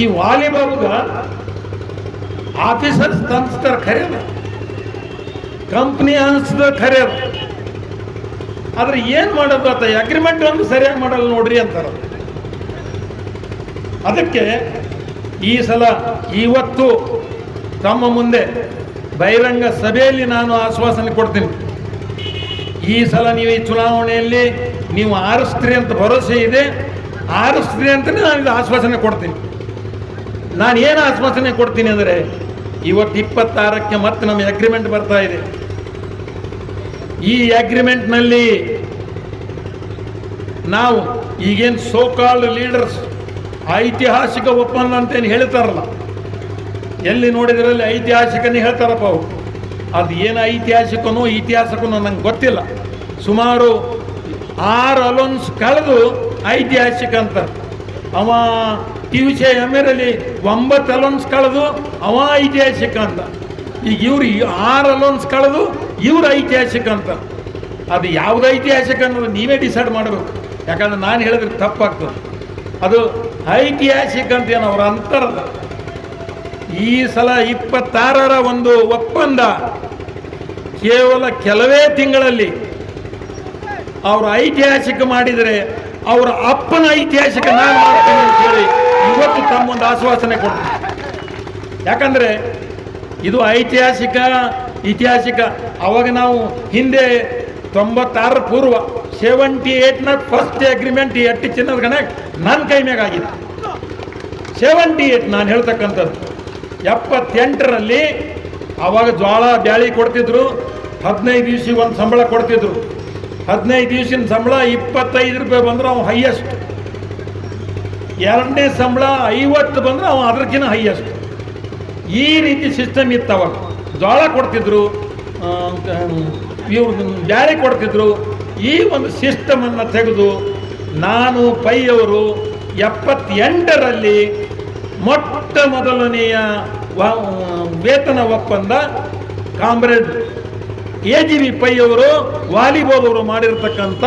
ಈ ವಾಲಿಬಾಲ್ಗ ಆಫೀಸರ್ಸ್ ತಂದಿಸ್ತಾರೆ ಖರೆ ಅದ ಕಂಪ್ನಿ ಅನಿಸ್ತದ ಖರೆ ಅದ ಆದ್ರೆ ಏನು ಮಾಡೋದು ಆತ ಅಗ್ರಿಮೆಂಟ್ ಒಂದು ಸರಿಯಾಗಿ ಮಾಡಲ್ಲ ನೋಡ್ರಿ ಅಂತಾರ ಅದಕ್ಕೆ ಈ ಸಲ, ಇವತ್ತು ತಮ್ಮ ಮುಂದೆ ಬಹಿರಂಗ ಸಭೆಯಲ್ಲಿ ನಾನು ಆಶ್ವಾಸನೆ ಕೊಡ್ತೀನಿ. ಈ ಸಲ ನೀವು ಈ ಚುನಾವಣೆಯಲ್ಲಿ ನೀವು ಆರಿಸ್ತೀರಿ ಅಂತ ಭರವಸೆ ಇದೆ. ಆರಿಸ್ತೀರಿ ಅಂತಲೇ ನಾನು ಇದು ಆಶ್ವಾಸನೆ ಕೊಡ್ತೀನಿ. ನಾನು ಏನು ಆಶ್ವಾಸನೆ ಕೊಡ್ತೀನಿ ಅಂದರೆ, ಇವತ್ತು ಇಪ್ಪತ್ತಾರಕ್ಕೆ ಮತ್ತೆ ನಮ್ಮ ಅಗ್ರಿಮೆಂಟ್ ಬರ್ತಾ ಇದೆ. ಈ ಅಗ್ರಿಮೆಂಟ್ನಲ್ಲಿ ನಾವು ಈಗೇನು ಸೋಕಾಲ್ಡ್ ಲೀಡರ್ಸ್ ಐತಿಹಾಸಿಕ ಒಪ್ಪಂದ ಅಂತೇನು ಹೇಳ್ತಾರಲ್ಲ, ಎಲ್ಲಿ ನೋಡಿದ್ರಲ್ಲಿ ಐತಿಹಾಸಿಕನೇ ಹೇಳ್ತಾರಪ್ಪ ಅವರು. ಅದು ಏನು ಐತಿಹಾಸಿಕನೋ ಇತಿಹಾಸಕನೋ ನಂಗೆ ಗೊತ್ತಿಲ್ಲ. ಸುಮಾರು ಆರು ಅಲೋನ್ಸ್ ಕಳೆದು ಐತಿಹಾಸಿಕ ಅಂತ ಅವ ಟಿ ವಿ ಸಿ ಎಂ ಎರಲ್ಲಿ ಒಂಬತ್ತು ಅಲೋನ್ಸ್ ಕಳೆದು ಅವ ಐತಿಹಾಸಿಕ ಅಂತ. ಈಗ ಇವ್ರು ಈ ಆರು ಅಲೋನ್ಸ್ ಕಳೆದು ಇವ್ರು ಐತಿಹಾಸಿಕ ಅಂತ. ಅದು ಯಾವ್ದು ಐತಿಹಾಸಿಕ ಅನ್ನೋದು ನೀವೇ ಡಿಸೈಡ್ ಮಾಡಬೇಕು. ಯಾಕಂದ್ರೆ ನಾನು ಹೇಳಿದ್ರೆ ತಪ್ಪಾಗ್ತದೆ. ಅದು ಐತಿಹಾಸಿಕ ಅಂತ ಏನು ಅವ್ರ ಅಂತರದ. ಈ ಸಲ ಇಪ್ಪತ್ತಾರರ ಒಂದು ಒಪ್ಪಂದ ಕೇವಲ ಕೆಲವೇ ತಿಂಗಳಲ್ಲಿ ಅವರು ಐತಿಹಾಸಿಕ ಮಾಡಿದರೆ ಅವರ ಅಪ್ಪನ ಐತಿಹಾಸಿಕ ನಾನು ಮಾಡ್ತೀನಿ ಅಂತ ಹೇಳಿ ಇವತ್ತು ತಮ್ಮೊಂದು ಆಶ್ವಾಸನೆ ಕೊಟ್ಟರು ಯಾಕಂದ್ರೆ ಇದು ಐತಿಹಾಸಿಕ ಐತಿಹಾಸಿಕ ಅವಾಗ ನಾವು ಹಿಂದೆ ತೊಂಬತ್ತಾರರ ಪೂರ್ವ ಸೆವೆಂಟಿ ಏಟ್ನ ಫಸ್ಟ್ ಅಗ್ರಿಮೆಂಟ್ ಎಟ್ಟಿ ಚಿನ್ನದ ಗಣ ನನ್ನ ಕೈ ಆಗಿತ್ತು ಸೆವೆಂಟಿ ಏಯ್ಟ್ ನಾನು ಹೇಳ್ತಕ್ಕಂಥದ್ದು. ಎಪ್ಪತ್ತೆಂಟರಲ್ಲಿ ಅವಾಗ ಜ್ವಾಳ ಬ್ಯಾಳಿ ಕೊಡ್ತಿದ್ರು, ಹದಿನೈದು ದಿವಸ ಒಂದು ಸಂಬಳ ಕೊಡ್ತಿದ್ರು. ಹದಿನೈದು ದಿವ್ಸಿನ ಸಂಬಳ ಇಪ್ಪತ್ತೈದು ರೂಪಾಯಿ ಬಂದ್ರೆ ಅವ ಹೈಯೆಸ್ಟ್ ಎರಡನೇ ಸಂಬಳ ಐವತ್ತು ಬಂದ್ರೆ ಅವ ಅದಕ್ಕಿಂತ ಹೈಯೆಸ್ಟ್ ಈ ರೀತಿ ಸಿಸ್ಟಮ್ ಇತ್ತು ಅವಾಗ ಜೋಳ ಕೊಡ್ತಿದ್ರು ಇವ್ರು ಬ್ಯಾಳೆ ಕೊಡ್ತಿದ್ರು. ಈ ಒಂದು ಸಿಸ್ಟಮನ್ನು ತೆಗೆದು ನಾನು ಪೈಯವರು ಎಪ್ಪತ್ತೆಂಟರಲ್ಲಿ ಮೊಟ್ಟ ಮೊದಲನೆಯ ವೇತನ ಒಪ್ಪಂದ comrade A G V Pai ಅವರು, ವಾಲಿಬಾಲ್ ಅವರು ಮಾಡಿರ್ತಕ್ಕಂಥ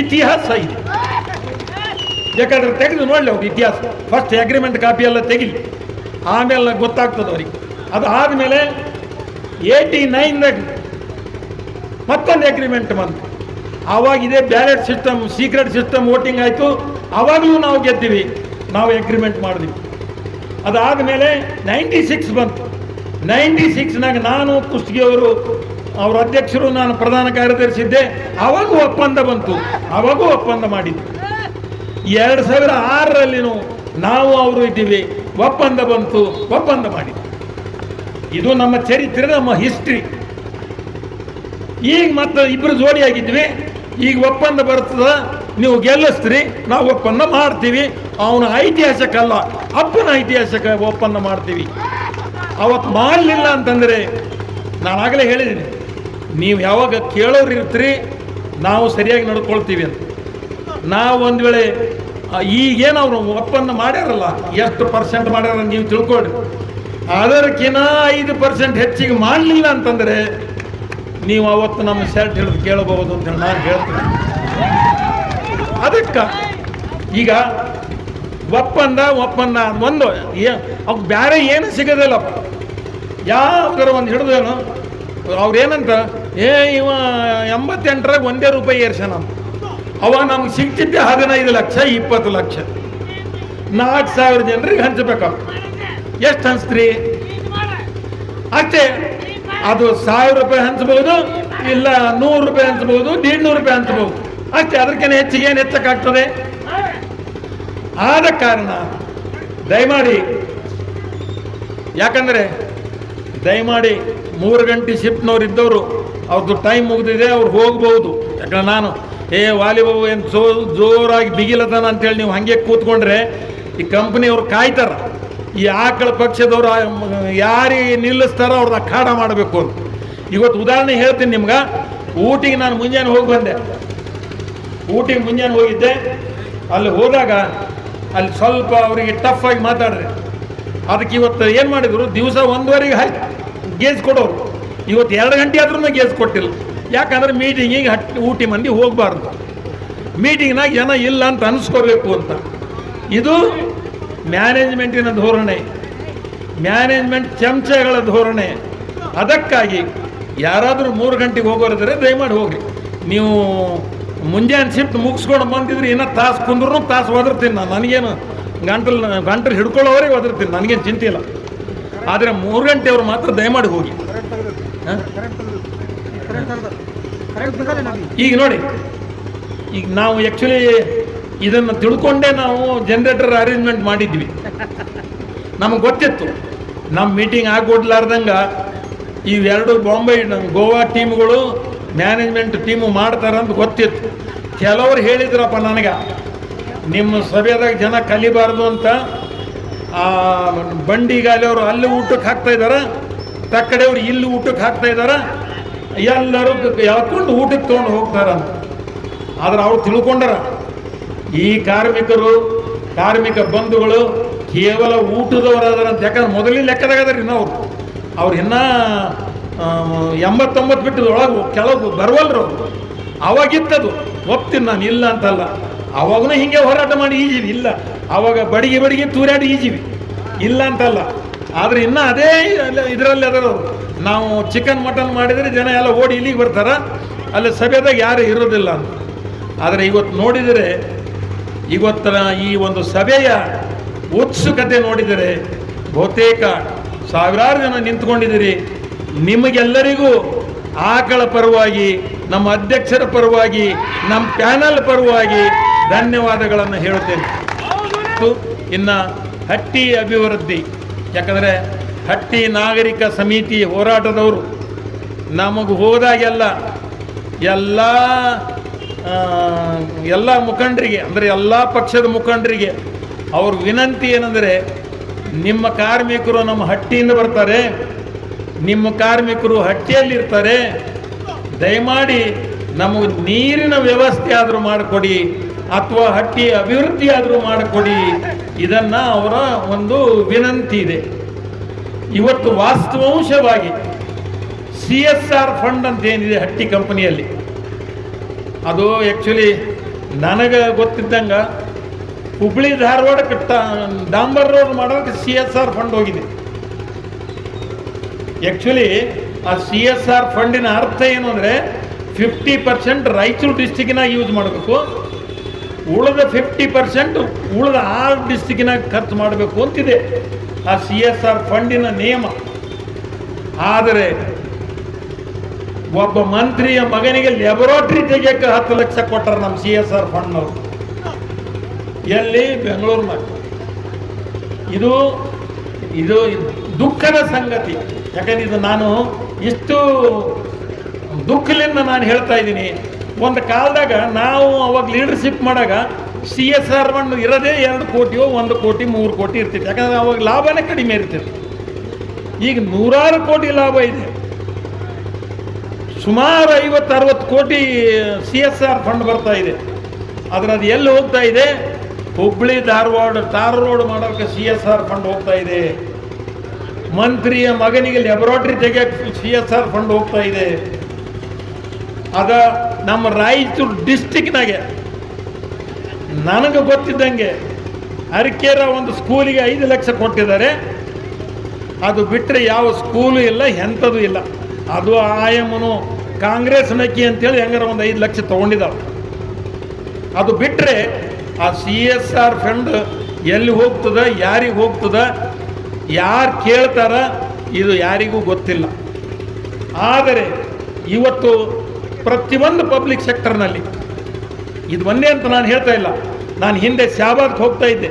ಇತಿಹಾಸ ಇದೆ. ಯಾಕಂದ್ರೆ ತೆಗೆದು ನೋಡಲಿ ಅವ್ರ ಇತಿಹಾಸ. ಫಸ್ಟ್ ಅಗ್ರಿಮೆಂಟ್ ಕಾಪಿ ಎಲ್ಲ ತೆಗಿಲಿ. ಆಮೇಲೆ ಗೊತ್ತಾಗ್ತದೆ ಅವ್ರಿಗೆ. ಅದು ಆದಮೇಲೆ ಏಯ್ಟಿ ನೈನ್ದಾಗ ಮತ್ತೊಂದು ಅಗ್ರಿಮೆಂಟ್ ಬಂತು. ಆವಾಗ ಇದೇ ballot system secret system voting ಆಯಿತು. ಆವಾಗಲೂ ನಾವು ಗೆದ್ದೀವಿ. ನಾವು ಅಗ್ರಿಮೆಂಟ್ ಮಾಡಿದ್ವಿ. ಅದಾದಮೇಲೆ ನೈಂಟಿ ಸಿಕ್ಸ್ ಬಂತು. ನೈಂಟಿ ಸಿಕ್ಸ್ನಾಗ ನಾನು ಕುಷ್ಟಗಿಯವರು ಅವ್ರ ಅಧ್ಯಕ್ಷರು ನಾನು ಪ್ರಧಾನ ಕಾರ್ಯದರ್ಶಿದ್ದೆ, ಅವಾಗೂ ಒಪ್ಪಂದ ಬಂತು. ಅವಾಗೂ ಒಪ್ಪಂದ ಮಾಡಿದ್ವಿ ಎರಡು ಸಾವಿರ ಆರರಲ್ಲಿನೂ ನಾವು ಅವರು ಇದ್ದೀವಿ. ಒಪ್ಪಂದ ಬಂತು. ಒಪ್ಪಂದ ಮಾಡಿದ್ವಿ ಇದು ನಮ್ಮ ಚರಿತ್ರೆ ನಮ್ಮ ಹಿಸ್ಟ್ರಿ. ಈಗ ಮತ್ತೆ ಇಬ್ಬರು ಜೋಡಿ ಆಗಿದ್ವಿ. ಈಗ ಒಪ್ಪಂದ ಬರ್ತದ. ನೀವು ಗೆಲ್ಲಿಸ್ತೀರಿ. ನಾವು ಒಪ್ಪಂದ ಮಾಡ್ತೀವಿ. ಅವನ ಐತಿಹಾಸಿಕ ಅಲ್ಲ ಅಪ್ಪನ ಐತಿಹಾಸಿಕ ಒಪ್ಪಂದ ಮಾಡ್ತೀವಿ. ಅವತ್ತು ಮಾಡಲಿಲ್ಲ ಅಂತಂದರೆ ನಾನು ಆಗಲೇ ಹೇಳಿದ್ದೀನಿ. ನೀವು ಯಾವಾಗ ಕೇಳೋರು ಇರ್ತೀರಿ, ನಾವು ಸರಿಯಾಗಿ ನಡ್ಕೊಳ್ತೀವಿ ಅಂತ. ನಾವು ಒಂದು ವೇಳೆ ಈಗೇನು ಅವರು ಒಪ್ಪಂದ ಮಾಡ್ಯಾರಲ್ಲ, ಎಷ್ಟು ಪರ್ಸೆಂಟ್ ಮಾಡ್ಯಾರ ನೀವು ತಿಳ್ಕೊಳ್ರಿ. ಅದಕ್ಕಿಂತ ಐದು ಪರ್ಸೆಂಟ್ ಹೆಚ್ಚಿಗೆ ಮಾಡಲಿಲ್ಲ ಅಂತಂದರೆ, ನೀವು ಅವತ್ತು ನಮ್ಮ ಶರ್ಟ್ ಹಿಡಿದು ಕೇಳಬಹುದು ಅಂತ ಹೇಳಿ ನಾನು ಹೇಳ್ತೀನಿ. ಅದಕ್ಕೆ, ಈಗ ಒಪ್ಪಂದ ಒಪ್ಪಂದ ಒಂದು, ಏ- ಅವ್ಕ್ ಬೇರೆ ಏನು ಸಿಗೋದಿಲ್ಲಪ್ಪ ಯಾವ್ದಾರ ಒಂದು ಹಿಡಿದೇನು ಅವ್ರೇನಂತ? ಏ, ಇವ ಎಂಬತ್ತೆಂಟರಾಗ ಒಂದೇ ರೂಪಾಯಿ ಏರ್ಸನ ಅವ ನಮ್ಗೆ ಸಿಗ್ತಿದ್ದೆ ಹದಿನೈದು ಲಕ್ಷ, ಇಪ್ಪತ್ತು ಲಕ್ಷ. ನಾಲ್ಕು ಸಾವಿರ ಜನರಿಗೆ ಹಂಚಬೇಕು. ಎಷ್ಟು ಹಂಚ್ತ್ರಿ? ಅಷ್ಟೇ. ಅದು ಸಾವಿರ ರೂಪಾಯಿ ಹಂಚಬಹುದು ಇಲ್ಲ ನೂರು ರೂಪಾಯಿ ಹಂಚಬಹುದು ನೂರು ರೂಪಾಯಿ ಹಂಚಬಹುದು ಅಷ್ಟೇ ಅದಕ್ಕಿಂತ ಹೆಚ್ಚಿಗೆ ಏನು ಹೆಚ್ಚಕ್ಕಾಗ್ತದೆ? ಆದ ಕಾರಣ, ದಯಮಾಡಿ, ಯಾಕಂದ್ರೆ ದಯಮಾಡಿ ಮೂರು ಗಂಟೆ ಶಿಫ್ಟ್ನವ್ರು ಇದ್ದವರು ಅವ್ರದ್ದು ಟೈಮ್ ಮುಗಿದಿದೆ, ಅವ್ರು ಹೋಗ್ಬೋದು. ಯಾಕಂದ್ರೆ ನಾನು, ಏ, ವಾಲಿಬಾಬು, ಏನು ಜೋ, ಜೋರಾಗಿ ಬಿಗಿಲತನ ಅಂತೇಳಿ ನೀವು ಹಾಗೆ ಕೂತ್ಕೊಂಡ್ರೆ, ಈ ಕಂಪ್ನಿಯವ್ರು ಕಾಯ್ತಾರ. ಈ ಆಕಳ ಪಕ್ಷದವ್ರು ಯಾರಿಗೆ ನಿಲ್ಲಿಸ್ತಾರೋ ಅವ್ರದ್ದು ಅಖಾಡ ಮಾಡಬೇಕು ಅಂತ. ಇವತ್ತು ಉದಾಹರಣೆ ಹೇಳ್ತೀನಿ ನಿಮ್ಗೆ. ಊಟಿಗೆ ನಾನು ಮುಂಜಾನೆ ಹೋಗಿ ಬಂದೆ. ಊಟಿಗೆ ಮುಂಜಾನೆ ಹೋಗಿದ್ದೆ. ಅಲ್ಲಿ ಹೋದಾಗ, ಅಲ್ಲಿ ಸ್ವಲ್ಪ ಅವರಿಗೆ ಟಫ್ ಆಗಿ ಮಾತಾಡ್ರಿ. ಅದಕ್ಕೆ ಇವತ್ತು ಏನು ಮಾಡಿದ್ರು? ದಿವಸ ಒಂದುವರೆಗೆ ಹೈ ಗೇಜ್ ಕೊಡೋರು ಇವತ್ತು ಎರಡು ಗಂಟೆ ಆದ್ರೂ ಗೇಜ್ ಕೊಟ್ಟಿಲ್ಲ ಯಾಕಂದ್ರೆ ಮೀಟಿಂಗಿಗೆ ಹಟ್ಟಿ ಊಟಿ ಮಂದಿ ಹೋಗಬಾರ್ದು. ಮೀಟಿಂಗ್ನಾಗ ಜನ ಇಲ್ಲ ಅಂತ ಅನಿಸ್ಕೋಬೇಕು ಅಂತ. ಇದು ಮ್ಯಾನೇಜ್ಮೆಂಟಿನ ಧೋರಣೆ. ಮ್ಯಾನೇಜ್ಮೆಂಟ್ ಚಮಚಗಳ ಧೋರಣೆ. ಅದಕ್ಕಾಗಿ ಯಾರಾದರೂ ಮೂರು ಗಂಟೆಗೆ ಹೋಗೋರಿದ್ರೆ ದಯಮಾಡಿ ಹೋಗ್ರಿ ನೀವು ಮುಂಜಾನೆ ಶಿಫ್ಟ್ ಮುಗಿಸ್ಕೊಂಡು ಬಂದಿದ್ರೆ ಇನ್ನೂ ತಾಸು ಕುಂದ್ರೂ ತಾಸು ಒದರ್ತೀನಿ ನಾನು. ನನಗೇನು ಗಂಟಲು ಗಂಟಲು ಹಿಡ್ಕೊಳ್ಳೋವರೆಗೆ ಒದರ್ತೀನಿ ನನಗೇನು ಚಿಂತೆ ಇಲ್ಲ. ಆದರೆ ಮೂರು ಗಂಟೆಯವರು ಮಾತ್ರ ದಯಮಾಡಿ ಹೋಗಿ. ಈಗ ನೋಡಿ, ಈಗ ನಾವು ಆ್ಯಕ್ಚುಲಿ ಇದನ್ನು ತಿಳ್ಕೊಂಡೇ ನಾವು ಜನರೇಟರ್ ಅರೇಂಜ್ಮೆಂಟ್ ಮಾಡಿದ್ವಿ. ನಮಗೆ ಗೊತ್ತಿತ್ತು ನಮ್ಮ ಮೀಟಿಂಗ್ ಆಗ್ಕೊಡ್ಲಾರ್ದಂಗ ಇವೆರಡು ಬಾಂಬೆ ಗೋವಾ ಟೀಮ್ಗಳು ಮ್ಯಾನೇಜ್ಮೆಂಟ್ ಟೀಮು ಮಾಡ್ತಾರಂತ ಗೊತ್ತಿತ್ತು. ಕೆಲವರು ಹೇಳಿದ್ರಪ್ಪ ನನಗೆ, ನಿಮ್ಮ ಸಭೆದಾಗ ಜನ ಕಲಿಬಾರ್ದು ಅಂತ ಆ ಬಂಡಿಗಾಲಿಯವರು ಅಲ್ಲಿ ಊಟಕ್ಕೆ ಹಾಕ್ತಾ ಇದ್ದಾರೆ ತಕ್ಕಡೆಯವರು ಇಲ್ಲಿ ಊಟಕ್ಕೆ ಹಾಕ್ತಾ ಇದ್ದಾರೆ ಎಲ್ಲರೂ ಯಾವ್ಕೊಂಡು ಊಟಕ್ಕೆ ತೊಗೊಂಡು ಹೋಗ್ತಾರ ಆದ್ರೆ ಅವ್ರು ತಿಳ್ಕೊಂಡಾರ, ಈ ಕಾರ್ಮಿಕರು, ಕಾರ್ಮಿಕ ಬಂಧುಗಳು ಕೇವಲ ಊಟದವರಾದಾರ ಅಂತ. ಯಾಕಂದ್ರೆ ಮೊದಲಿನ ಲೆಕ್ಕದಾಗದ್ರಿ ಇನ್ನೂ ಅವ್ರು ಅವ್ರು ಇನ್ನ ಎಂಬತ್ತೊಂಬತ್ತು ಬಿಟ್ಟು ಒಳಗೆ, ಕೆಳಗೆ ಬರವಲ್ರು ಅವಾಗಿತ್ತದು, ಒಪ್ತೀನಿ ನಾನು ಇಲ್ಲ ಅಂತಲ್ಲ. ಅವಾಗೂ ಹಿಂಗೆ ಹೋರಾಟ ಮಾಡಿ ಈಜೀವಿ ಇಲ್ಲ. ಅವಾಗ ಬಡಿಗೆ ಬಡಿಗೆ ತೂರಾಡಿ ಈಜೀವಿ. ಇಲ್ಲ ಅಂತಲ್ಲ. ಆದ್ರೆ ಇನ್ನ ಅದೇ ಇದರಲ್ಲಿ ಅದರ ನಾವು ಚಿಕನ್ ಮಟನ್ ಮಾಡಿದರೆ ಜನ ಎಲ್ಲ ಓಡಿ ಇಲ್ಲಿಗೆ ಬರ್ತಾರ. ಅಲ್ಲಿ ಸಭೆದಾಗ ಯಾರು ಇರೋದಿಲ್ಲ. ಅಂತ ಆದರೆ ಇವತ್ತು ನೋಡಿದರೆ, ಇವತ್ತಿನ ಈ ಒಂದು ಸಭೆಯ ಉತ್ಸುಕತೆ ನೋಡಿದರೆ ಬಹುತೇಕ ಸಾವಿರಾರು ಜನ ನಿಂತ್ಕೊಂಡಿದ್ದೀರಿ. ನಿಮಗೆಲ್ಲರಿಗೂ ಆಕಳ ಪರವಾಗಿ, ನಮ್ಮ ಅಧ್ಯಕ್ಷರ ಪರವಾಗಿ, ನಮ್ಮ ಪ್ಯಾನಲ್ ಪರವಾಗಿ ಧನ್ಯವಾದಗಳನ್ನು ಹೇಳುತ್ತೇನೆ. ಮತ್ತು ಇನ್ನು ಹಟ್ಟಿ ಅಭಿವೃದ್ಧಿ, ಯಾಕಂದರೆ ಹಟ್ಟಿ ನಾಗರಿಕ ಸಮಿತಿ ಹೋರಾಟದವರು ನಮಗೆ ಹೋದಾಗೆಲ್ಲ ಎಲ್ಲ ಎಲ್ಲ ಮುಖಂಡರಿಗೆ, ಅಂದರೆ ಎಲ್ಲ ಪಕ್ಷದ ಮುಖಂಡರಿಗೆ ಅವ್ರ ವಿನಂತಿ ಏನಂದರೆ ನಿಮ್ಮ ಕಾರ್ಮಿಕರು ನಮ್ಮ ಹಟ್ಟಿಯಿಂದ ಬರ್ತಾರೆ, ನಿಮ್ಮ ಕಾರ್ಮಿಕರು ಹಟ್ಟಿಯಲ್ಲಿರ್ತಾರೆ. ದಯಮಾಡಿ ನಮಗೆ ನೀರಿನ ವ್ಯವಸ್ಥೆ ಆದರೂ ಮಾಡಿಕೊಡಿ. ಅಥವಾ ಹಟ್ಟಿ ಅಭಿವೃದ್ಧಿಯಾದರೂ ಮಾಡಿಕೊಡಿ. ಇದನ್ನ ಅವರ ಒಂದು ವಿನಂತಿ ಇದೆ. ಇವತ್ತು ವಾಸ್ತವಾಂಶವಾಗಿ ಸಿ ಎಸ್ ಆರ್ ಫಂಡ್ ಅಂತ ಏನಿದೆ ಹಟ್ಟಿ ಕಂಪನಿಯಲ್ಲಿ. ಅದು ಆ್ಯಕ್ಚುಲಿ ನನಗೆ ಗೊತ್ತಿದ್ದಂಗ ಹುಬ್ಳಿ ಧಾರವಾಡಕ್ಕೆ ಡಾಂಬರ್ ರೋಡ್ ಮಾಡೋಕ್ಕೆ ಸಿ ಎಸ್ ಆರ್ ಫಂಡ್ ಹೋಗಿದೆ. ಆ್ಯಕ್ಚುಲಿ ಆ ಸಿ ಎಸ್ ಆರ್ ಫಂಡಿನ ಅರ್ಥ ಏನು ಅಂದರೆ ಫಿಫ್ಟಿ ಪರ್ಸೆಂಟ್ ರಾಯಚೂರು ಡಿಸ್ಟಿಕ್ಕಿನಾಗ ಯೂಸ್ ಮಾಡಬೇಕು. ಉಳಿದ ಫಿಫ್ಟಿ ಪರ್ಸೆಂಟ್ ಉಳಿದ ಆರು ಡಿಸ್ಟಿಕ್ಕಿನಾಗ ಖರ್ಚು ಮಾಡಬೇಕು ಅಂತಿದೆ. ಆ ಸಿ ಎಸ್ ಆರ್ ಫಂಡಿನ ನಿಯಮ. ಆದರೆ ಒಬ್ಬ ಮಂತ್ರಿಯ ಮಗನಿಗೆ ಲ್ಯಾಬೊರೇಟರಿ ತೆಗಿಯಕ್ಕೆ ಹತ್ತು ಲಕ್ಷ ಕೊಟ್ಟರು ನಮ್ಮ ಸಿ ಎಸ್ ಆರ್ ಫಂಡ್ನವರು ಎಲ್ಲಿ? ಬೆಂಗಳೂರಿನಾಗ ಇದು ಇದು ದುಃಖದ ಸಂಗತಿ. ಯಾಕಂದ್ರೆ ಇದು ನಾನು ಇಷ್ಟು ದುಃಖದಿಂದ ನಾನು ಹೇಳ್ತಾ ಇದ್ದೀನಿ. ಒಂದು ಕಾಲದಾಗ ನಾವು ಅವಾಗ ಲೀಡರ್ಶಿಪ್ ಮಾಡಾಗ ಸಿ ಎಸ್ ಆರ್ ಫಂಡ್ ಇರೋದೇ ಎರಡು ಕೋಟಿಯೋ ಒಂದು ಕೋಟಿ, ಮೂರು ಕೋಟಿ ಇರ್ತಿತ್ತು. ಯಾಕಂದ್ರೆ ಅವಾಗ ಲಾಭನೇ ಕಡಿಮೆ ಇರ್ತಿತ್ತು. ಈಗ ನೂರಾರು ಕೋಟಿ ಲಾಭ ಇದೆ. ಸುಮಾರು ಐವತ್ತು ಅರವತ್ತು ಕೋಟಿ ಸಿ ಎಸ್ ಆರ್ ಫಂಡ್ ಬರ್ತಾ ಇದೆ. ಆದರೆ ಅದು ಎಲ್ಲಿ ಹೋಗ್ತಾ ಇದೆ? ಹುಬ್ಬಳ್ಳಿ ಧಾರವಾಡ ತಾರ್ ರೋಡ್ ಮಾಡೋಕ್ಕೆ ಸಿ ಎಸ್ ಆರ್ ಫಂಡ್ ಹೋಗ್ತಾ ಇದೆ. ಮಂತ್ರಿಯ ಮಗನಿಗೆ ಲ್ಯಾಬೊರೇಟರಿ ತೆಗೆಯೋಕ್ಕೆ ಸಿ ಎಸ್ ಆರ್ ಫಂಡ್ ಹೋಗ್ತಾ ಇದೆ. ಅದ ನಮ್ಮ ರಾಯಚೂರು ಡಿಸ್ಟಿಕ್ನಾಗೆ ನನಗೆ ಗೊತ್ತಿದ್ದಂಗೆ ಅರಕೇರ ಒಂದು ಸ್ಕೂಲಿಗೆ ಐದು ಲಕ್ಷ ಕೊಟ್ಟಿದ್ದಾರೆ. ಅದು ಬಿಟ್ಟರೆ ಯಾವ ಸ್ಕೂಲು ಇಲ್ಲ, ಎಂಥದ್ದು ಇಲ್ಲ. ಅದು ಆಯಮನು ಕಾಂಗ್ರೆಸ್ ನಕ್ಕಿ ಅಂತೇಳಿ ಹೆಂಗಾರ ಒಂದು ಐದು ಲಕ್ಷ ತೊಗೊಂಡಿದ್ದಾವೆ ಅದು ಬಿಟ್ಟರೆ ಆ ಸಿ ಎಸ್ ಆರ್ ಫಂಡ್ ಎಲ್ಲಿ ಹೋಗ್ತದ, ಯಾರಿಗೆ ಹೋಗ್ತದ, ಯಾರು ಕೇಳ್ತಾರ, ಇದು ಯಾರಿಗೂ ಗೊತ್ತಿಲ್ಲ. ಆದರೆ ಇವತ್ತು ಪ್ರತಿಯೊಂದು ಪಬ್ಲಿಕ್ ಸೆಕ್ಟರ್ನಲ್ಲಿ ಇದು ಒಂದೇ ಅಂತ ನಾನು ಹೇಳ್ತಾ ಇಲ್ಲ. ನಾನು ಹಿಂದೆ ಶಾಬಾದ್ಗೆ ಹೋಗ್ತಾ ಇದ್ದೆ.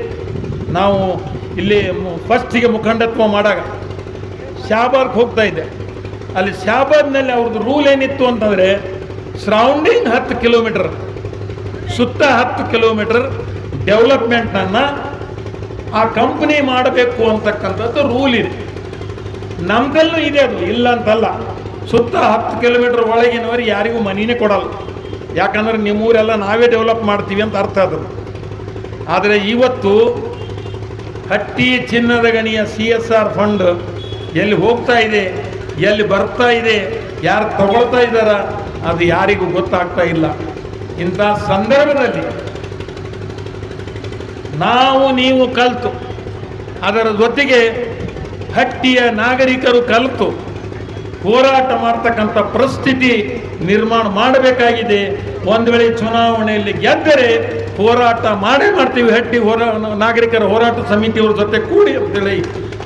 ನಾವು ಇಲ್ಲಿ ಫಸ್ಟಿಗೆ ಮುಖಂಡತ್ವ ಮಾಡಾಗ ಶಾಬಾದ್ಗೆ ಹೋಗ್ತಾ ಇದ್ದೆ. ಅಲ್ಲಿ ಶಾಬಾದ್ನಲ್ಲಿ ಅವ್ರದ್ದು ರೂಲ್ ಏನಿತ್ತು ಅಂತಂದರೆ ಸರೌಂಡಿಂಗ್ ಹತ್ತು ಕಿಲೋಮೀಟರ್ ಸುತ್ತ ಹತ್ತು ಕಿಲೋಮೀಟರ್ ಡೆವಲಪ್ಮೆಂಟನ್ನು ಆ ಕಂಪ್ನಿ ಮಾಡಬೇಕು ಅಂತಕ್ಕಂಥದ್ದು ರೂಲ್ ಇದೆ. ನಮ್ದಲ್ಲೂ ಇದೆ ಅದು, ಇಲ್ಲ ಅಂತಲ್ಲ. ಸುತ್ತ ಹತ್ತು ಕಿಲೋಮೀಟರ್ ಒಳಗಿನವರಿಗೆ ಯಾರಿಗೂ ಮನಿನೇ ಕೊಡಲ್ಲ. ಯಾಕಂದ್ರೆ ನಿಮ್ಮೂರೆಲ್ಲ ನಾವೇ ಡೆವಲಪ್ ಮಾಡ್ತೀವಿ ಅಂತ ಅರ್ಥ ಅದು. ಆದರೆ ಇವತ್ತು ಹಟ್ಟಿ ಚಿನ್ನದ ಗಣಿಯ ಸಿ ಎಸ್ ಆರ್ ಫಂಡ್ ಎಲ್ಲಿ ಹೋಗ್ತಾ ಇದೆ, ಎಲ್ಲಿ ಬರ್ತಾ ಇದೆ, ಯಾರು ತಗೊಳ್ತಾ ಇದ್ದಾರ, ಅದು ಯಾರಿಗೂ ಗೊತ್ತಾಗ್ತಾ ಇಲ್ಲ. ಇಂಥ ಸಂದರ್ಭದಲ್ಲಿ ನಾವು ನೀವು ಕಲ್ತು, ಅದರ ಜೊತೆಗೆ ಹಟ್ಟಿಯ ನಾಗರಿಕರು ಕಲಿತು ಹೋರಾಟ ಮಾಡ್ತಕ್ಕಂಥ ಪರಿಸ್ಥಿತಿ ನಿರ್ಮಾಣ ಮಾಡಬೇಕಾಗಿದೆ. ಒಂದು ವೇಳೆ ಚುನಾವಣೆಯಲ್ಲಿ ಗೆದ್ದರೆ ಹೋರಾಟ ಮಾಡೇ ಮಾಡ್ತೀವಿ. ಹಟ್ಟಿ ಹೋರಾ, ನಾಗರಿಕರ ಹೋರಾಟ ಸಮಿತಿಯವ್ರ ಜೊತೆ ಕೂಡಿ ಅಂತೇಳಿ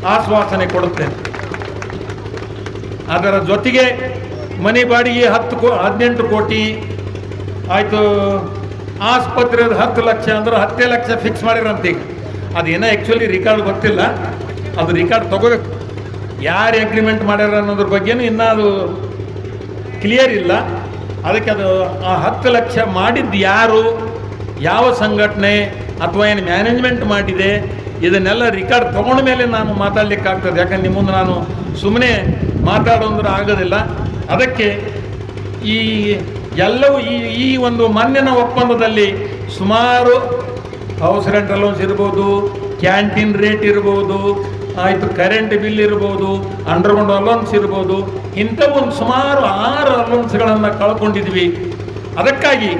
ಆಶ್ವಾಸನೆ ಕೊಡುತ್ತೇನೆ. ಅದರ ಜೊತೆಗೆ ಮನೆ ಬಾಡಿಗೆ ಹತ್ತು ಕೋ, ಹದಿನೆಂಟು ಕೋಟಿ ಆಯಿತು. ಆಸ್ಪತ್ರೆ ಹತ್ತು ಲಕ್ಷ ಅಂದ್ರೆ ಹತ್ತೇ ಲಕ್ಷ ಫಿಕ್ಸ್ ಮಾಡಿರಂತೀಗ. ಅದೇನೋ ಆ್ಯಕ್ಚುಲಿ ರಿಕಾರ್ಡ್ ಗೊತ್ತಿಲ್ಲ. ಅದು ರಿಕಾರ್ಡ್ ತಗೋಬೇಕು. ಯಾರು ಅಗ್ರಿಮೆಂಟ್ ಮಾಡ್ಯಾರ ಅನ್ನೋದ್ರ ಬಗ್ಗೆನೂ ಇನ್ನೂ ಅದು ಕ್ಲಿಯರ್ ಇಲ್ಲ. ಅದಕ್ಕೆ ಅದು ಆ ಹತ್ತು ಲಕ್ಷ ಮಾಡಿದ್ದು ಯಾರು, ಯಾವ ಸಂಘಟನೆ ಅಥವಾ ಏನು ಮ್ಯಾನೇಜ್ಮೆಂಟ್ ಮಾಡಿದೆ, ಇದನ್ನೆಲ್ಲ ರಿಕಾರ್ಡ್ ತೊಗೊಂಡ ಮೇಲೆ ನಾನು ಮಾತಾಡ್ಲಿಕ್ಕಾಗ್ತದೆ ಯಾಕಂದ್ರೆ ನಿಮ್ಮ ಮುಂದೆ ನಾನು ಸುಮ್ಮನೆ ಮಾತಾಡೋಂದ್ರೆ ಆಗೋದಿಲ್ಲ. ಅದಕ್ಕೆ ಈ ಎಲ್ಲವೂ ಈ ಈ ಒಂದು ಮಾನ್ಯನ ಒಪ್ಪಂದದಲ್ಲಿ ಸುಮಾರು ಹೌಸ್ ರೆಂಟ್ ಅಲೌನ್ಸ್ ಇರ್ಬೋದು ಕ್ಯಾಂಟೀನ್ ರೇಟ್ ಇರ್ಬೋದು ಆಯಿತು ಕರೆಂಟ್ ಬಿಲ್ ಇರ್ಬೋದು ಅಂಡರ್ಗ್ರೌಂಡ್ ಅಲೌನ್ಸ್ ಇರ್ಬೋದು, ಇಂಥ ಒಂದು ಸುಮಾರು ಆರು ಅಲೌನ್ಸ್ಗಳನ್ನು ಕಳ್ಕೊಂಡಿದ್ವಿ. ಅದಕ್ಕಾಗಿ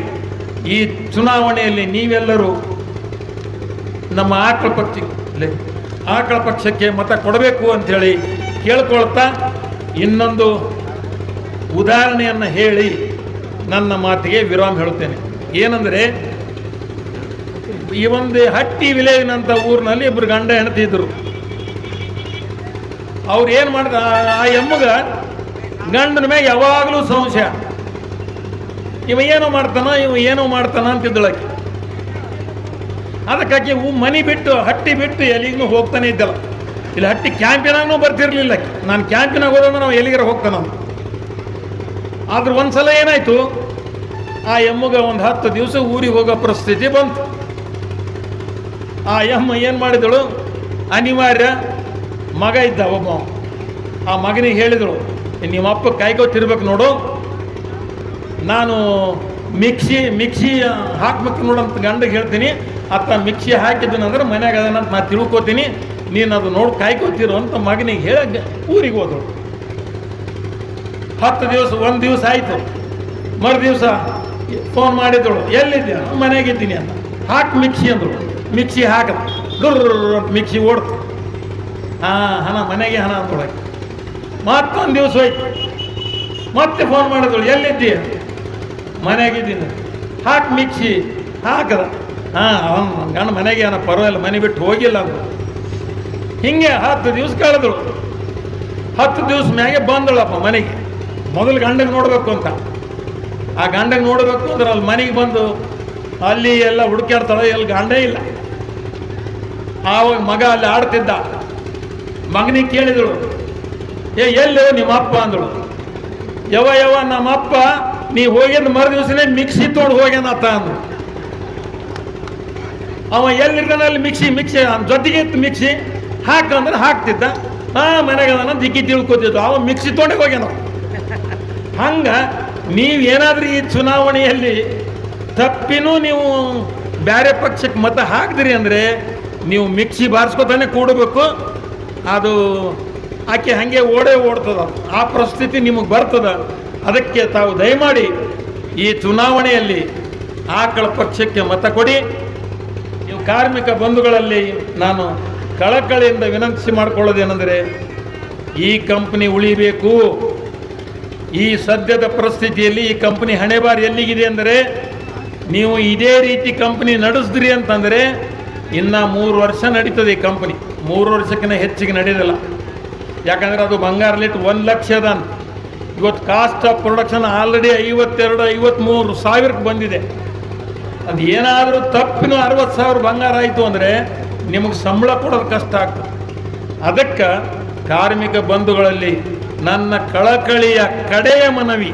ಈ ಚುನಾವಣೆಯಲ್ಲಿ ನೀವೆಲ್ಲರೂ ನಮ್ಮ ಆಕಳ ಪಕ್ಷ ಆಕಳ ಪಕ್ಷಕ್ಕೆ ಮತ ಕೊಡಬೇಕು ಅಂಥೇಳಿ ಕೇಳ್ಕೊಳ್ತಾ ಇನ್ನೊಂದು ಉದಾಹರಣೆಯನ್ನು ಹೇಳಿ ನನ್ನ ಮಾತಿಗೆ ವಿರಾಮ ಹೇಳುತ್ತೇನೆ. ಏನಂದರೆ, ಈ ಒಂದು ಹಟ್ಟಿ ವಿಲೇಜ್ನಂಥ ಊರಿನಲ್ಲಿ ಇಬ್ಬರು ಗಂಡ ಹೆಂಡತಿ ಇದ್ರು. ಅವ್ರು ಏನು ಮಾಡಿದ? ಆ- ಎಮ್ಮಗ ಗಂಡನ ಮೇಲೆ ಯಾವಾಗಲೂ ಸಂಶಯ. ಇವ ಏನೋ ಮಾಡ್ತಾನ, ಇವ ಏನೋ ಮಾಡ್ತಾನ ಅಂತಿದ್ದಳಕ್ಕೆ ಅದಕ್ಕಾಗಿ ಮನಿ ಬಿಟ್ಟು, ಹಟ್ಟಿ ಬಿಟ್ಟು ಎಲ್ಲಿಗೂ ಹೋಗ್ತಾನೆ ಇದ್ದಲ್ಲ ಇಲ್ಲಿ ಹಟ್ಟಿ ಕ್ಯಾಂಪಿನಾಗೂ ಬರ್ತಿರ್ಲಿಲ್ಲ. ನಾನು ಕ್ಯಾಂಪಿನಾಗ ಹೋದಂದ್ರೆ ನಾವು ಎಲ್ಲಿಗಾರ ಹೋಗ್ತಾನ. ಆದ್ರೆ ಒಂದ್ಸಲ ಏನಾಯ್ತು? ಆ ಎಮ್ಮಗ ಒಂದು ಹತ್ತು ದಿವಸ ಊರಿಗೆ ಹೋಗೋ ಪರಿಸ್ಥಿತಿ ಬಂತು. ಆ ಎಮ್ಮ ಏನು ಮಾಡಿದಳು? ಅನಿವಾರ್ಯ ಮಗ ಇದ್ದ ಒಬ್ಬ. ಆ ಮಗನಿಗೆ ಹೇಳಿದರು ನಿಮ್ಮ ಅಪ್ಪ ಕೈಗೊತ್ತಿರ್ಬೇಕು ನೋಡು. ನಾನು ಮಿಕ್ಸಿ ಮಿಕ್ಸಿ ಹಾಕ್ಬೇಕು ನೋಡಂತ ಗಂಡಗೆ ಹೇಳ್ತೀನಿ. ಅತ್ತ ಮಿಕ್ಸಿ ಹಾಕಿದ್ದನಂದ್ರೆ ಮನೆಯಾಗ ಅದನ್ನಂತ ನಾನು ತಿಳ್ಕೊತೀನಿ. ನೀನು ಅದು ನೋಡಿ ಕಾಯ್ಕೋತಿರು ಅಂತ ಮಗನಿಗೆ ಹೇಳ ಊರಿಗೆ ಹೋದರು. ಹತ್ತು ದಿವಸ, ಒಂದು ದಿವಸ ಆಯಿತು. ಮರು ದಿವಸ ಫೋನ್ ಮಾಡಿದಳು ಎಲ್ಲಿದ್ದೆ ಮನೆಯಾಗಿದ್ದೀನಿ ಅಂತ. ಹಾಕಿ ಮಿಕ್ಸಿ ಅಂದರು. ಮಿಕ್ಸಿ ಹಾಕಿದ್ರು ಅಂತ ಮಿಕ್ಸಿ ಓಡ್ತು. ಹಾಂ, ಹಣ, ಮನೆಗೆ ಹಣ ಅಂದ್ಕೊಳಕ್ಕೆ ಮತ್ತೊಂದು ದಿವಸ ಹೋಯ್ತು. ಮತ್ತೆ ಫೋನ್ ಮಾಡಿದಳು, ಎಲ್ಲಿದ್ದೀಯ? ಮನೆಯಾಗಿದ್ದೀನಿ ಹಾಕಿ ಮಿಕ್ಸಿ. ಹಾಕದ ಹಾಂ ಅವನು ಗಂಡ ಮನೆಗೆ ಏನೋ ಪರವಾಗಿಲ್ಲ, ಮನೆ ಬಿಟ್ಟು ಹೋಗಿಲ್ಲ ಅಂದರು. ಹಿಂಗೆ ಹತ್ತು ದಿವಸ ಕಳೆದಳು ಹತ್ತು ದಿವಸ ಮ್ಯಾಗೆ ಬಂದಳಪ್ಪ ಮನೆಗೆ. ಮೊದಲು ಗಂಡಗೆ ನೋಡಬೇಕು ಅಂತ. ಆ ಗಂಡಗೆ ನೋಡಬೇಕು ಅಂದ್ರೆ ಅಲ್ಲಿ ಮನೆಗೆ ಬಂದು ಅಲ್ಲಿ ಎಲ್ಲ ಹುಡುಕ್ಯಾಡ್ತಾಳೆ ಎಲ್ಲಿ ಗಂಡೇ ಇಲ್ಲ. ಆವಾಗ ಮಗ ಅಲ್ಲಿ ಆಡ್ತಿದ್ದ. ಮಗನಿಗೆ ಕೇಳಿದಳು ಏ, ಎಲ್ಲಿ ನಿಮ್ಮ ಅಪ್ಪ ಅಂದಳು ಯವ ಯವ ನಮ್ಮ ಅಪ್ಪ, ನೀ ಹೋಗಿದ್ದ ಮರು ದಿವಸನೇ ಮಿಕ್ಸಿ ತೊಗೊಂಡು ಹೋಗ್ಯಾನ ಅತ್ತ ಅಂದ್ರು. ಅವ ಎಲ್ಲಿರ್ತಾನೆ ಅಲ್ಲಿ ಮಿಕ್ಸಿ ಮಿಕ್ಸಿ, ಅವ್ನ ಜೊತೆಗೆ ಇತ್ತು ಮಿಕ್ಸಿ, ಹಾಕಂದ್ರೆ ಹಾಕ್ತಿದ್ದ. ಆ, ಮನೆಗೆ ಅದನ್ನ ದಿಕ್ಕಿ ತಿಳ್ಕೊತಿದ್ದು ಅವ ಮಿಕ್ಸಿ ತೊಗೊಂಡೆ ಹೋಗ್ಯಾನ. ಹಂಗೆ ನೀವೇನಾದ್ರೂ ಈ ಚುನಾವಣೆಯಲ್ಲಿ ತಪ್ಪಿನೂ ನೀವು ಬೇರೆ ಪಕ್ಷಕ್ಕೆ ಮತ ಹಾಕಿದ್ರಿ ಅಂದ್ರೆ ನೀವು ಮಿಕ್ಸಿ ಬಾರಿಸ್ಕೊತಾನೆ ಕೂಡಬೇಕು. ಅದು ಆಕೆ ಹಾಗೆ ಓಡೇ ಓಡ್ತದ. ಆ ಪರಿಸ್ಥಿತಿ ನಿಮಗೆ ಬರ್ತದ. ಅದಕ್ಕೆ ತಾವು ದಯಮಾಡಿ ಈ ಚುನಾವಣೆಯಲ್ಲಿ ಆಕಳ ಪಕ್ಷಕ್ಕೆ ಮತ ಕೊಡಿ. ನೀವು ಕಾರ್ಮಿಕ ಬಂಧುಗಳಲ್ಲಿ ನಾನು ಕಳಕಳಿಯಿಂದ ವಿನಂತಿಸಿ ಮಾಡಿಕೊಳ್ಳೋದೇನೆಂದರೆ, ಈ ಕಂಪ್ನಿ ಉಳಿಬೇಕು. ಈ ಸದ್ಯದ ಪರಿಸ್ಥಿತಿಯಲ್ಲಿ ಈ ಕಂಪನಿ ಹಣೆಬಾರ್ ಎಲ್ಲಿಗಿದೆ ಅಂದರೆ, ನೀವು ಇದೇ ರೀತಿ ಕಂಪ್ನಿ ನಡೆಸಿದ್ರಿ ಅಂತಂದರೆ, ಇನ್ನು ಮೂರು ವರ್ಷ ನಡೀತದೆ ಈ ಕಂಪನಿ. ಮೂರು ವರ್ಷಕ್ಕಿಂತ ಹೆಚ್ಚಿಗೆ ನಡೆಯೋದಿಲ್ಲ ಯಾಕಂದರೆ ಅದು ಬಂಗಾರ ಲಿಟ್ ಒಂದು ಲಕ್ಷ ಅದ ಇವತ್ತು ಕಾಸ್ಟ್ ಆಫ್ ಪ್ರೊಡಕ್ಷನ್ ಆಲ್ರೆಡಿ ಐವತ್ತೆರಡು ಐವತ್ತ್ಮೂರು ಸಾವಿರಕ್ಕೆ ಬಂದಿದೆ. ಅದು ಏನಾದರೂ ತಪ್ಪಿನ ಅರವತ್ತು ಸಾವಿರ ಬಂಗಾರ ಆಯಿತು ಅಂದರೆ ನಿಮಗೆ ಸಂಬಳ ಕೊಡೋದು ಕಷ್ಟ ಆಗ್ತದೆ. ಅದಕ್ಕೆ ಕಾರ್ಮಿಕ ಬಂಧುಗಳಲ್ಲಿ ನನ್ನ ಕಳಕಳಿಯ ಕಡೆಯ ಮನವಿ.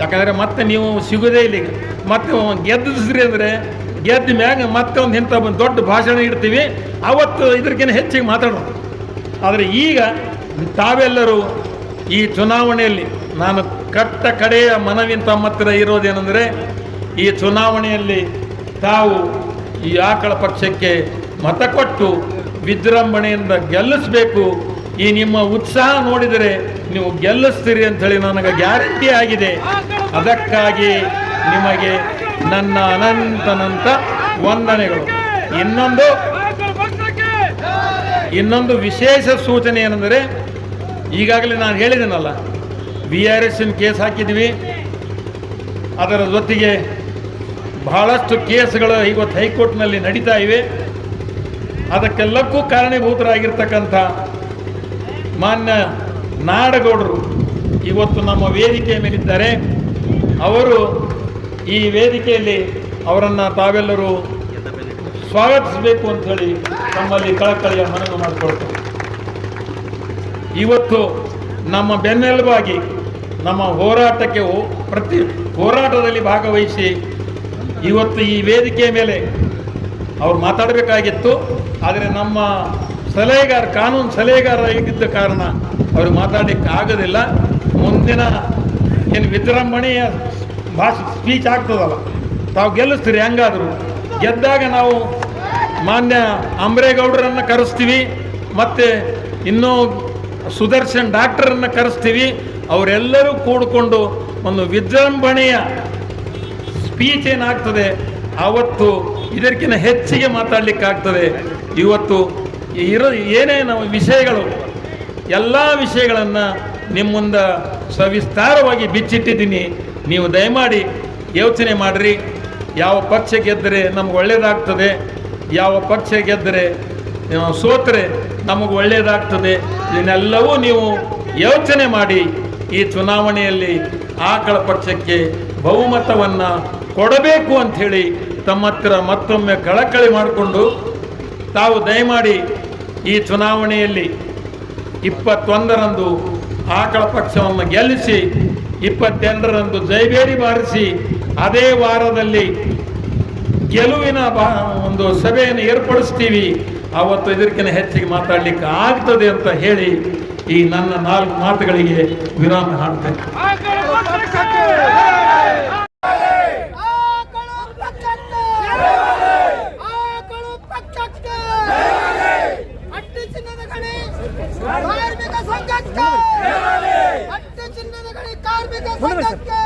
ಯಾಕಂದರೆ ಮತ್ತೆ ನೀವು ಸಿಗೋದೇ ಇಲ್ಲಿಗೆ ಮತ್ತೆ ಗೆದ್ದಿಸ್ರಿ ಅಂದರೆ ಗೆದ್ದ ಮ್ಯಾಗ ಮತ್ತೆ ಒಂದು ಇಂಥ ಒಂದು ದೊಡ್ಡ ಭಾಷಣ ಇಡ್ತೀವಿ. ಅವತ್ತು ಇದಕ್ಕಿಂತ ಹೆಚ್ಚಿಗೆ ಮಾತಾಡೋದು ಆದರೆ ಈಗ ತಾವೆಲ್ಲರೂ ಈ ಚುನಾವಣೆಯಲ್ಲಿ ನಾನು ಕಟ್ಟ ಕಡೆಯ ಮನವಿ ತಮ್ಮ ಇರೋದೇನೆಂದರೆ, ಈ ಚುನಾವಣೆಯಲ್ಲಿ ತಾವು ಈ ಆಕಳ ಪಕ್ಷಕ್ಕೆ ಮತ ಕೊಟ್ಟು ವಿಜೃಂಭಣೆಯಿಂದ ಗೆಲ್ಲಿಸಬೇಕು. ಈ ನಿಮ್ಮ ಉತ್ಸಾಹ ನೋಡಿದರೆ ನೀವು ಗೆಲ್ಲಿಸ್ತೀರಿ ಅಂಥೇಳಿ ನನಗೆ ಗ್ಯಾರಂಟಿ ಆಗಿದೆ. ಅದಕ್ಕಾಗಿ ನಿಮಗೆ ನನ್ನ ಅನಂತನಂತ ವಂದನೆಗಳು. ಇನ್ನೊಂದು ಇನ್ನೊಂದು ವಿಶೇಷ ಸೂಚನೆ ಏನಂದರೆ, ಈಗಾಗಲೇ ನಾನು ಹೇಳಿದ್ದೇನಲ್ಲ ಬಿ ಆರ್ ಎಸ್ ಕೇಸ್ ಹಾಕಿದ್ವಿ ಅದರ ಜೊತೆಗೆ ಬಹಳಷ್ಟು ಕೇಸ್ಗಳು ಇವತ್ತು ಹೈಕೋರ್ಟ್ನಲ್ಲಿ ನಡೀತಾ ಇವೆ. ಅದಕ್ಕೆಲ್ಲಕ್ಕೂ ಕಾರಣೀಭೂತರಾಗಿರ್ತಕ್ಕಂಥ ಮಾನ್ಯ ನಾಡಗೌಡರು ಇವತ್ತು ನಮ್ಮ ವೇದಿಕೆ ಮೇಲಿದ್ದಾರೆ. ಅವರು ಈ ವೇದಿಕೆಯಲ್ಲಿ ಅವರನ್ನು ತಾವೆಲ್ಲರೂ ಸ್ವಾಗತಿಸಬೇಕು ಅಂತ ಹೇಳಿ ತಮ್ಮಲ್ಲಿ ಕಳಕಳಿಯ ಮನವಿ ಮಾಡಿಕೊಳ್ತೇವೆ. ಇವತ್ತು ನಮ್ಮ ಬೆನ್ನೆಲುಬಾಗಿ ನಮ್ಮ ಹೋರಾಟಕ್ಕೆ ಪ್ರತಿ ಹೋರಾಟದಲ್ಲಿ ಭಾಗವಹಿಸಿ ಇವತ್ತು ಈ ವೇದಿಕೆಯ ಮೇಲೆ ಅವ್ರು ಮಾತಾಡಬೇಕಾಗಿತ್ತು. ಆದರೆ ನಮ್ಮ ಸಲಹೆಗಾರ, ಕಾನೂನು ಸಲಹೆಗಾರ ಇದ್ದ ಕಾರಣ ಅವರು ಮಾತಾಡಲಿಕ್ಕೆ ಆಗೋದಿಲ್ಲ ಮುಂದಿನ ಏನು ವಿಜೃಂಭಣೆಯ ಭಾಷೆ ಸ್ಪೀಚ್ ಆಗ್ತದಲ್ಲ? ತಾವು ಗೆಲ್ಲಿಸ್ತೀರಿ, ಹೆಂಗಾದರೂ? ಗೆದ್ದಾಗ ನಾವು ಮಾನ್ಯ ಅಂಬ್ರೇಗೌಡರನ್ನು ಕರೆಸ್ತೀವಿ, ಮತ್ತು ಇನ್ನೂ ಸುದರ್ಶನ್ ಡಾಕ್ಟರನ್ನು ಕರೆಸ್ತೀವಿ. ಅವರೆಲ್ಲರೂ ಕೂಡಿಕೊಂಡು ಒಂದು ವಿಜೃಂಭಣೆಯ ಸ್ಪೀಚ್ ಏನಾಗ್ತದೆ ಆವತ್ತು ಇದಕ್ಕಿಂತ ಹೆಚ್ಚಿಗೆ ಮಾತಾಡಲಿಕ್ಕಾಗ್ತದೆ. ಇವತ್ತು ಇರೋ ಏನೇನು ವಿಷಯಗಳು, ಎಲ್ಲ ವಿಷಯಗಳನ್ನು ನಿಮ್ಮ ಮುಂದೆ ಸವಿಸ್ತಾರವಾಗಿ ಬಿಚ್ಚಿಟ್ಟಿದ್ದೀನಿ. ನೀವು ದಯಮಾಡಿ ಯೋಚನೆ ಮಾಡಿರಿ. ಯಾವ ಪಕ್ಷ ಗೆದ್ದರೆ ನಮ್ಗೆ ಒಳ್ಳೆಯದಾಗ್ತದೆ ಯಾವ ಪಕ್ಷ ಗೆದ್ದರೆ ಸೋತರೆ ನಮಗೆ ಒಳ್ಳೆಯದಾಗ್ತದೆ ಇದನ್ನೆಲ್ಲವೂ ನೀವು ಯೋಚನೆ ಮಾಡಿ. ಈ ಚುನಾವಣೆಯಲ್ಲಿ ಆಕಳ ಪಕ್ಷಕ್ಕೆ ಬಹುಮತವನ್ನು ಕೊಡಬೇಕು ಅಂಥೇಳಿ ತಮ್ಮ ಹತ್ರ ಮತ್ತೊಮ್ಮೆ ಕಳಕಳಿ ಮಾಡಿಕೊಂಡು ತಾವು ದಯಮಾಡಿ ಈ ಚುನಾವಣೆಯಲ್ಲಿ ಇಪ್ಪತ್ತೊಂದರಂದು ಆಕಳ ಪಕ್ಷವನ್ನು ಗೆಲ್ಲಿಸಿ ಇಪ್ಪತ್ತೆರಡರಂದು ಜೈಬೇರಿ ಬಾರಿಸಿ ಅದೇ ವಾರದಲ್ಲಿ ಗೆಲುವಿನ ಒಂದು ಸಭೆಯನ್ನು ಏರ್ಪಡಿಸ್ತೀವಿ. ಅವತ್ತು ಇದಕ್ಕಿಂತ ಹೆಚ್ಚಿಗೆ ಮಾತಾಡಲಿಕ್ಕೆ ಆಗ್ತದೆ ಅಂತ ಹೇಳಿ ಈ ನನ್ನ ನಾಲ್ಕು ಮಾತುಗಳಿಗೆ ವಿರಾಮ ಹಾಡ್ತೇನೆ. ಆಕಳು ಪಕ್ಷಕ್ಕೆ ಆಕಳು ಪಕ್ಷಕ್ಕೆ ಅಟ್ಟಿ ಚಿನ್ನದ ಗಣಿ ಕಾರ್ಮಿಕ ಸಂಘಕ್ಕೆ ಅಟ್ಟಿ ಚಿನ್ನದ ಗಣಿ ಕಾರ್ಮಿಕ ಸಂಘಕ್ಕೆ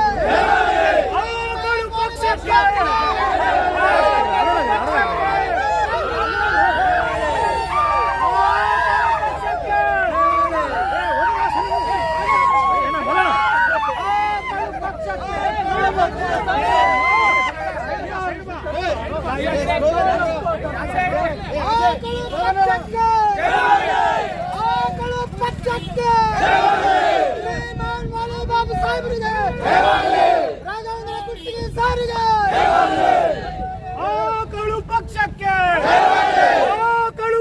ಆಕಳು ಪಕ್ಷಕ್ಕೆ ಆಕಳು ಆಕಳು ಪಕ್ಷಕ್ಕೆ ಆಕಳು ಪಕ್ಷಕ್ಕೆ ಶ್ರೀಮಾನ್ ಬಾಬು ಸಾಹೇಬರಿಗೆ ರಾಘವೇಂದ್ರ ಕುಟ್ಟಿಗೆ ಸಾರಿಗೆ ಆಕಳು ಪಕ್ಷಕ್ಕೆ ಆಕಳು